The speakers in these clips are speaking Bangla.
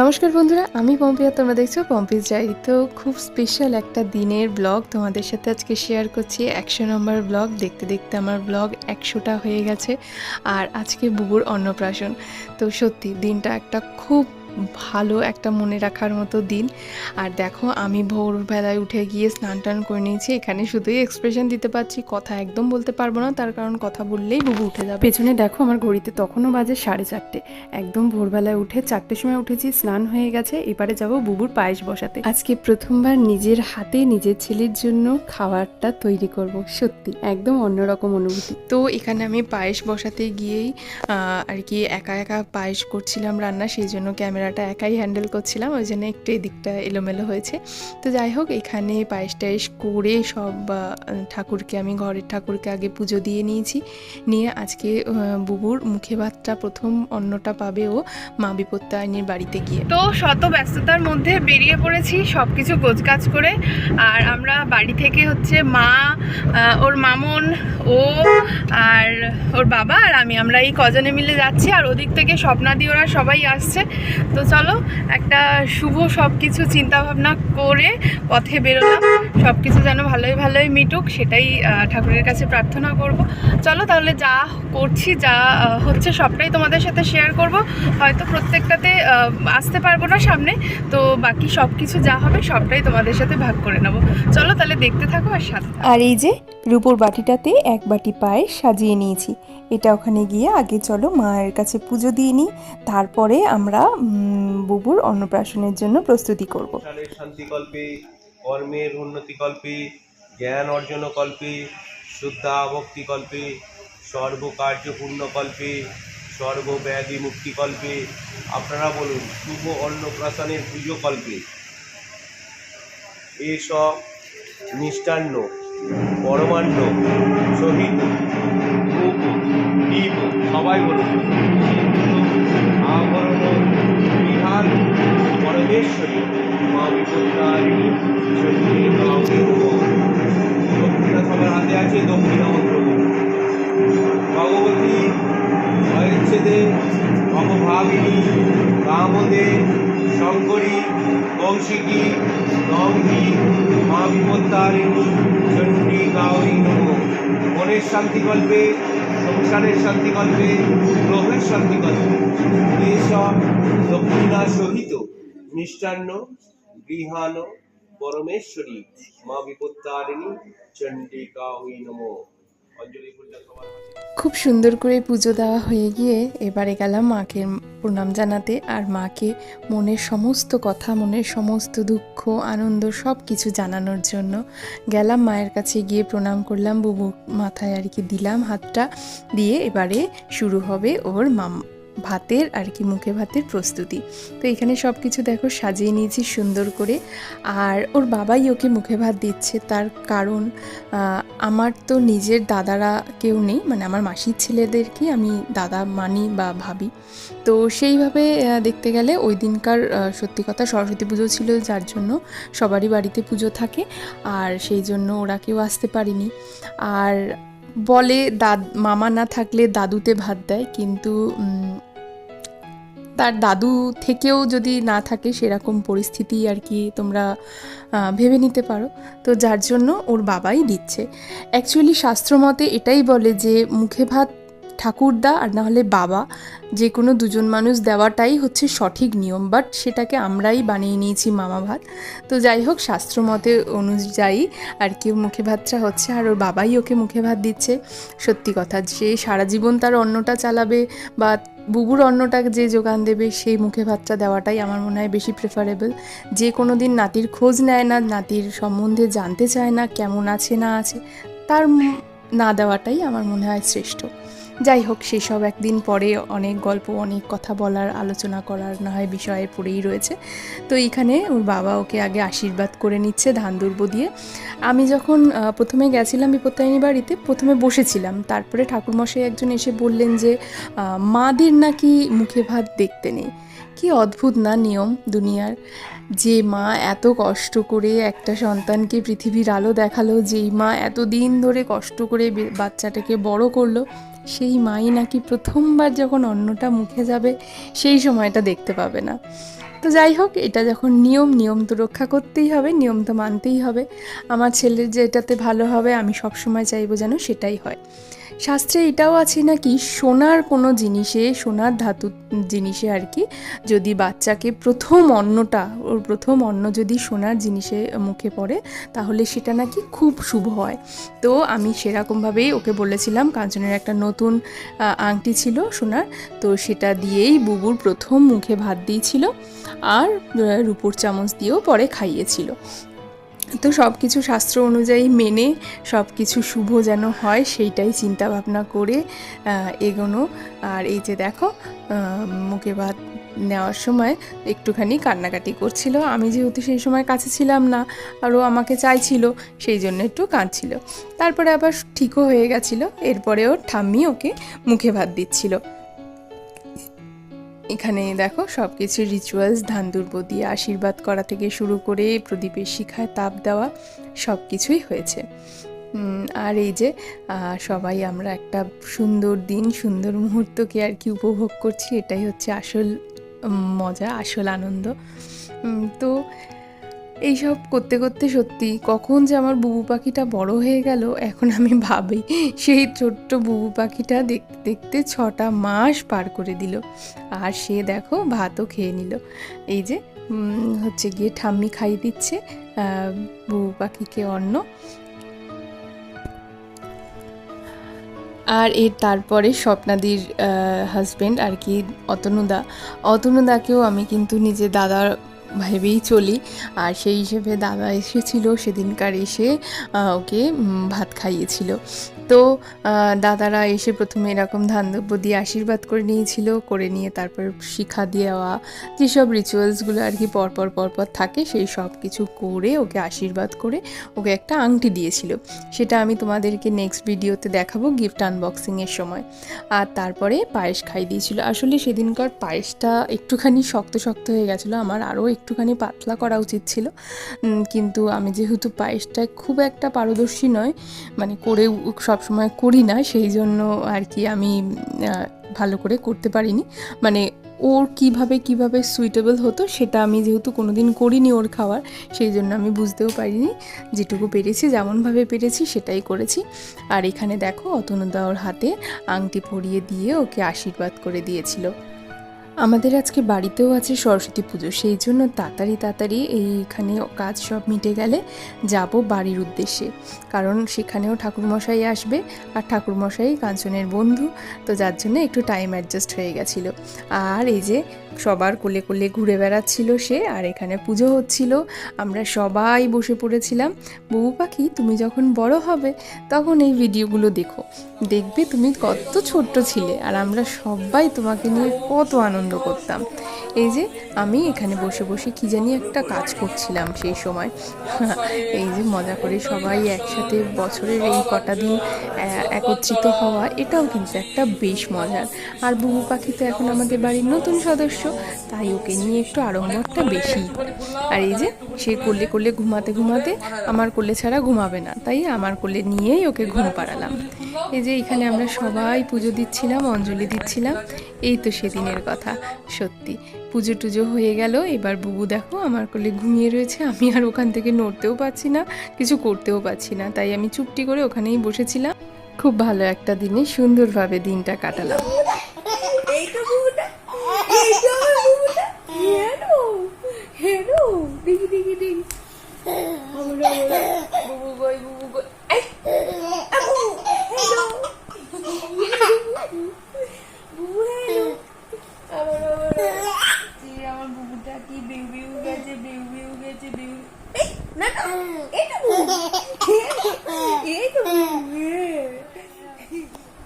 নমস্কার বন্ধুরা, আমি পম্পিয়া তোমরা দেখছ পম্পিস ডায়েরি। তো খুব স্পেশাল একটা দিনের ব্লগ তোমাদের সাথে আজকে শেয়ার করছি। একশো নম্বর ব্লগ দেখতে দেখতে আমার ব্লগ একশোটা হয়ে গেছে। আর আজকে বুবুর অন্নপ্রাশন। তো সত্যি দিনটা একটা খুব ভালো একটা মনে রাখার মতো দিন। আর দেখো, আমি ভোরবেলায় উঠে গিয়ে স্নান টান করে নিয়েছি। এখানে শুধুই এক্সপ্রেশন দিতে পারছি, কথা একদম বলতে পারব না। তার কারণ কথা বললেই বুবু উঠে যাবে। পেছনে দেখো, আমার ঘড়িতে তখনও বাজে সাড়ে চারটে। একদম ভোরবেলায় উঠে চারটের সময় উঠেছি, স্নান হয়ে গেছে। এবারে যাব বুবুর পায়েস বসাতে। আজকে প্রথমবার নিজের হাতে নিজের ছেলের জন্য খাবারটা তৈরি করব, সত্যি। একদম অন্যরকম অনুভূতি। তো এখানে আমি পায়েস বসাতে গিয়েই আর কি একা একা পায়েস করছিলাম রান্না, সেই জন্য ক্যামেরাটা একাই হ্যান্ডেল করছিলাম, ওই জন্য একটু এদিকটা এলোমেলো হয়েছে। তো যাই হোক, এখানে পায়েস টায়েস করে সব ঠাকুরকে আমি, ঘরের ঠাকুরকে আগে পুজো দিয়ে নিয়েছি। নিয়ে আজকে বুবুর মুখে ভাতটা প্রথম অন্নটা পাবে ও মা বিপত্তায়নীর বাড়িতে গিয়ে। তো শত ব্যস্ততার মধ্যে বেরিয়ে পড়েছি সব কিছু গোছগাছ করে। আর আমরা বাড়ি থেকে হচ্ছে মা ওর মামন, ও আর ওর বাবা আর আমি আমরা এই কজনে মিলে যাচ্ছি। আর ওদিক থেকে স্বপ্নাদি ওরা সবাই আসছে। তো চলো, একটা শুভ সব কিছু চিন্তাভাবনা করে পথে বেরোলাম। সব কিছু যেন ভালোই ভালোই মিটুক, সেটাই ঠাকুরের কাছে প্রার্থনা করব। চলো তাহলে যা করছি, যা হচ্ছে সবটাই তোমাদের সাথে শেয়ার করব। হয়তো প্রত্যেকটাতে আসতে পারব না সামনে, তো বাকি সব কিছু যা হবে সবটাই তোমাদের সাথে ভাগ করে নেব। চলো তাহলে দেখতে থাকো আর সাথে আর এই যে, রূপোর বাটিটাতে এক বাটি পায়ে সাজিয়ে নিয়েছি। এটা ওখানে গিয়ে আগে চলো মায়ের কাছে পুজো দিয়ে নিই, তারপরে আমরা বুবুর অন্নপ্রাশনের জন্য প্রস্তুতি করব। শান্তিকল্পে, কর্মের উন্নতিকল্পে, জ্ঞান অর্জনকল্পে শুদ্ধা ভক্তিকল্পে সর্বকার্য পূর্ণকল্পে সর্বব্যাধি মুক্তিকল্পে আপনারা বলুন, শুভ অন্নপ্রাশনের পুজো কল্পে এসব মিষ্টান্ন, পরমান্ন, সহিত সবাই বলুন পরমেশ্বরী মা বিপত্তারিণী নমঃ। দক্ষিণা সবার হাতে আছে দক্ষিণা মন্ত্র। ভগবতী অচ্ছেদে ভগভাবিনী রামদে শঙ্করী, কৌশিকী গৌরী মা বিপত্তারিণী চণ্ডী গৌরী নম। মনের শান্তিকল্পে সংসারের শান্তিকল্পে গ্রহের শান্তিকল্পে এসব দক্ষিণা সহিত। মিষ্টান্ন গৃহাণ পরমেশ্বরী মা বিপত্তারিণী চণ্ডিকা ওই নম। খুব সুন্দর করে পুজো দেওয়া হয়ে গিয়ে এবারে গেলাম মাকে প্রণাম জানাতে আর মাকে মনের সমস্ত কথা, মনের সমস্ত দুঃখ, আনন্দ সব কিছু জানানোর জন্য গেলাম, মায়ের কাছে গিয়ে প্রণাম করলাম বুবু মাথায় আর কি দিলাম, হাতটা দিয়ে এবারে শুরু হবে ওর মাম ভাতের আর কি মুখে ভাতের প্রস্তুতি। তো এখানে সব কিছু দেখো সাজিয়ে নিয়েছি সুন্দর করে। আর ওর বাবাই ওকে মুখে ভাত দিচ্ছে তার কারণ আমার তো নিজের দাদারা কেউ নেই মানে আমার মাসির ছেলেদেরকে আমি দাদা মানি বা ভাবি। তো সেইভাবে দেখতে গেলে ওই দিনকার সত্যি কথা সরস্বতী পুজো ছিল যার জন্য সবারই বাড়িতে পুজো থাকে, আর সেই জন্য ওরা কেউ আসতে পারেনি। আর বলে দাদ, মামা না থাকলে দাদুতে ভাত দেয়, কিন্তু তার দাদু থেকেও যদি না থাকে সেরকম পরিস্থিতি আর কি তোমরা ভেবে নিতে পারো। তো যার জন্য ওর বাবাই দিচ্ছে। অ্যাকচুয়ালি শাস্ত্রমতে এটাই বলে যে, মুখে ভাত ঠাকুরদা আর না হলে বাবা, যে কোনো দুজন মানুষ দেওয়াটাই হচ্ছে সঠিক নিয়ম বাট সেটাকে আমরাই বানিয়ে নিয়েছি মামা ভাত। তো যাই হোক, শাস্ত্রমতে অনুযায়ী আর কি মুখে ভাতটা হচ্ছে, আর ওর বাবাই ওকে মুখে ভাত দিচ্ছে। সত্যি কথা, যে সারা জীবন তার অন্নটা চালাবে বা বুবুর অন্নটা যে যোগান দেবে, সেই মুখে ভাতটা দেওয়াটাই আমার মনে হয় বেশি প্রেফারেবল যে কোনো দিন নাতির খোঁজ নেয় না, নাতির সম্বন্ধে জানতে চায় না, কেমন আছে না আছে, তার না দেওয়াটাই আমার মনে হয় শ্রেষ্ঠ। যাই হোক সেসব একদিন পরে অনেক গল্প, অনেক কথা বলার, আলোচনা করার না হয় বিষয়ে পড়েই রয়েছে। তো এইখানে ওর বাবা ওকে আগে আশীর্বাদ করে নিচ্ছে ধান দুর্ব দিয়ে। আমি যখন প্রথমে গেছিলাম বিপত্তায়নী বাড়িতে, প্রথমে বসেছিলাম। তারপরে ঠাকুরমশাই একজন এসে বললেন যে মাদের নাকি মুখে ভাত দেখতে নেই। কি অদ্ভুত না নিয়ম দুনিয়ার। যে মা এত কষ্ট করে একটা সন্তানকে পৃথিবীর আলো দেখাল, যেই মা এত দিন ধরে কষ্ট করে বাচ্চাটাকে বড় করল। সেই মাই নাকি প্রথমবার যখন অন্নটা মুখে যাবে, সেই সময়টা দেখতে পাবে না। তো যাই হোক, এটা যখন নিয়ম নিয়ম তো রক্ষা করতেই হবে, নিয়ম তো মানতেই হবে। আমার ছেলের যেটাতে ভালো হবে, আমি সবসময় চাইব যেন সেটাই হয়। শাস্ত্রে এটাও আছে নাকি সোনার কোনো জিনিসে, সোনার ধাতু জিনিসে আর কি, যদি বাচ্চাকে প্রথম অন্নটা, ওর প্রথম অন্ন যদি সোনার জিনিসে মুখে পড়ে, তাহলে সেটা নাকি খুব শুভ হয়। তো আমি সেরকমভাবেই ওকে বলেছিলাম, কাঞ্চনের একটা নতুন আংটি ছিল সোনার, তো সেটা দিয়েই বুবুর প্রথম মুখে ভাত দিয়েছিল, আর রূপোর চামচ দিয়েও পরে খাইয়েছিল। তো সব কিছু শাস্ত্র অনুযায়ী মেনে সব কিছু শুভ যেন হয়, সেইটাই চিন্তা ভাবনা করে এগোনো। আর এই যে দেখো মুখে ভাত নেওয়ার সময় একটুখানি কান্নাকাটি করছিল। আমি যেহেতু সেই সময় কাছে ছিলাম না আর ও আমাকে চাইছিল, সেই জন্য একটু কাঁদছিল। তারপরে আবার ঠিকও হয়ে গেছিল এরপরে ওর ঠাম্মি ওকে মুখে ভাত দিচ্ছিল। এখানে দেখো সব কিছু রিচুয়ালস ধান দুর্ব দিয়ে আশীর্বাদ করা থেকে শুরু করে প্রদীপের শিখায় তাপ দেওয়া সব কিছুই হয়েছে আর এই যে সবাই আমরা একটা সুন্দর দিন, সুন্দর মুহূর্তকে আর কি উপভোগ করছি, এটাই হচ্ছে আসল মজা, আসল আনন্দ। তো এইসব করতে করতে সত্যি কখন যে আমার বুবু পাখিটা বড় হয়ে গেল, এখন আমি ভাবি, সেই ছোট্ট বুবু পাখিটা দেখতে দেখতে ছটা মাস পার করে দিল। আর সে দেখো ভাতও খেয়ে নিল। এই যে হচ্ছে গিয়ে ঠাম্মি খাইয়ে দিচ্ছে বুবু পাখিকে অন্ন। আর এর তারপরে স্বপ্নাদির হাজব্যান্ড আর কি, অতনুদা। অতনুদাকেও আমি কিন্তু নিজে দাদার ভেবেই চলি। আর সেই হিসেবে দাদা এসেছিল সেদিনকার এসে ওকে ভাত খাইয়েছিল। তো দাদারা এসে প্রথমে এরকম ধান দ্রব্য দিয়ে আশীর্বাদ করে নিয়েছিল, করে নিয়ে তারপর শিখা দেওয়া, যেসব রিচুয়ালসগুলো আর কি পরপর পরপর থাকে, সেই সব কিছু করে ওকে আশীর্বাদ করে ওকে একটা আংটি দিয়েছিল। সেটা আমি তোমাদেরকে নেক্সট ভিডিওতে দেখাবো গিফট আনবক্সিংয়ের সময়। আর তারপরে পায়েস খাই দিয়েছিল। আসলে সেদিনকার পায়েসটা একটুখানি শক্ত শক্ত হয়ে গেছিল। আমার আরও একটুখানি পাতলা করা উচিত ছিল। কিন্তু আমি যেহেতু পায়েসটায় খুব একটা পারদর্শী নয় মানে করে সবসময় করি না, সেই জন্য আর কি আমি ভালো করে করতে পারিনি। মানে ওর কীভাবে কীভাবে সুইটেবল হতো সেটা আমি যেহেতু কোনো দিন করিনি ওর খাওয়ার, সেই জন্য আমি বুঝতেও পারিনি। যেটুকু পেরেছি, যেমনভাবে পেরেছি সেটাই করেছি। আর এখানে দেখো অতনুদা ওর হাতে আংটি পরিয়ে দিয়ে ওকে আশীর্বাদ করে দিয়েছিল। আমাদের আজকে বাড়িতেও আছে সরস্বতী পুজো, সেই জন্য তাড়াতাড়ি তাড়াতাড়ি এইখানে কাজ সব মিটে গেলে যাব বাড়ির উদ্দেশ্যে। কারণ সেখানেও ঠাকুরমশাই আসবে আর ঠাকুরমশাই কাঞ্চনের বন্ধু, তো যার জন্য একটু টাইম অ্যাডজাস্ট হয়ে গেছিল। আর এই যে সবার কোলে কোলে ঘুরে বেড়াচ্ছিল সে, আর এখানে পুজো হচ্ছিল। আমরা সবাই বসে পড়েছিলাম। বউ পাখি, তুমি যখন বড় হবে তখন এই ভিডিওগুলো দেখো। দেখবে তুমি কত ছোট্ট ছিলে, আর আমরা সবাই তোমাকে নিয়ে কত আনন্দ করতাম। এই যে আমি এখানে বসে বসে কি জানি একটা কাজ করছিলাম সেই সময়। এই যে মজা করে সবাই একসাথে বছরের এই কটা দিন একত্রিত হওয়া, এটাও কিন্তু একটা বেশ মজার আর বুবু পাখি তো এখন আমাদের বাড়ির নতুন সদস্য, তাই ওকে নিয়ে একটু আড়ম্বরটা বেশি আর এই যে সে কোলে কোলে ঘুমাতে ঘুমাতে আমার কোলে ছাড়া ঘুমাবে না, তাই আমার কোলে নিয়েই ওকে ঘুম পাড়ালাম। এই যে এখানে আমরা সবাই পুজো দিচ্ছিলাম, অঞ্জলি দিচ্ছিলাম, এই তো সেদিনের কথা, সত্যি। পুজো টুজো হয়ে গেল, এবার বুবু দেখো আমার কোলে ঘুমিয়ে রয়েছে, আমি আর ওখান থেকে নড়তেও পারছি না, কিছু করতেও পারছি না, তাই আমি চুপটি করে ওখানেই বসেছিলাম। খুব ভালো একটা দিনে, সুন্দরভাবে দিনটা কাটালাম। দেখি দেখি দেখি বুবু বুবু গই এই আ, বুবু হেলো বুবু হেলো আবার আবার যে আমার বুবুটা কি বেউ বেউ গেছে বেউ বেউ গেছে বেউ এই না না এইটা বুবু এই তো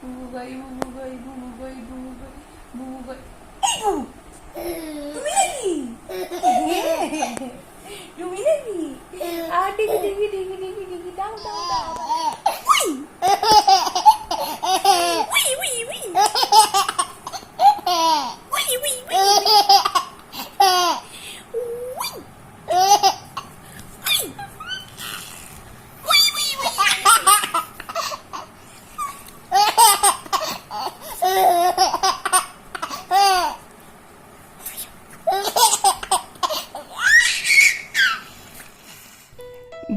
বুবু বুবু গই বুবু গই বুবু গই বুবু গই বুবু গই এই বুবু তুমি নাকি তুমি নাকি আর দেখি দেখি দেখি দেখি দেখি দাও দাও দাও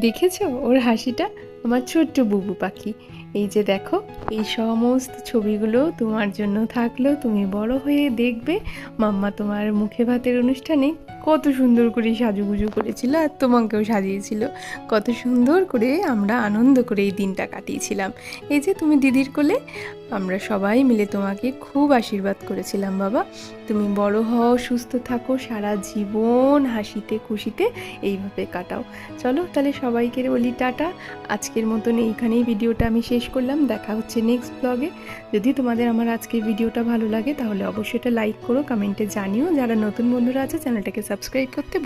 দেখেছ ওর হাসিটা? আমার ছোট্ট বুবু পাখি। এই যে দেখো, এই সমস্ত ছবিগুলো তোমার জন্য থাকল। তুমি বড় হয়ে দেখবে মাম্মা তোমার মুখে ভাতের অনুষ্ঠানে কত সুন্দর করে সাজুগুজু করেছিল আর তোমাকেও সাজিয়েছিল। কত সুন্দর করে আমরা আনন্দ করে এই দিনটা কাটিয়েছিলাম। এই যে তুমি দিদির কোলে আমরা সবাই মিলে তোমাকে খুব আশীর্বাদ করেছিলাম, বাবা। তুমি বড় হও, সুস্থ থাকো, সারা জীবন হাসিতে, খুশিতে এইভাবে কাটাও। চলো তাহলে সবাইকে বলি টাটা। আজকের মতন এইখানেই ভিডিওটা আমি শেষ করলাম। দেখা হচ্ছে নেক্সট ব্লগে যদি তোমাদের আমার আজকের ভিডিওটা ভালো লাগে, তাহলে অবশ্যই এটা লাইক করো কমেন্টে জানিও। যারা নতুন বন্ধুরা আছে, চ্যানেলটাকে সাবস্ক্রাইব করতে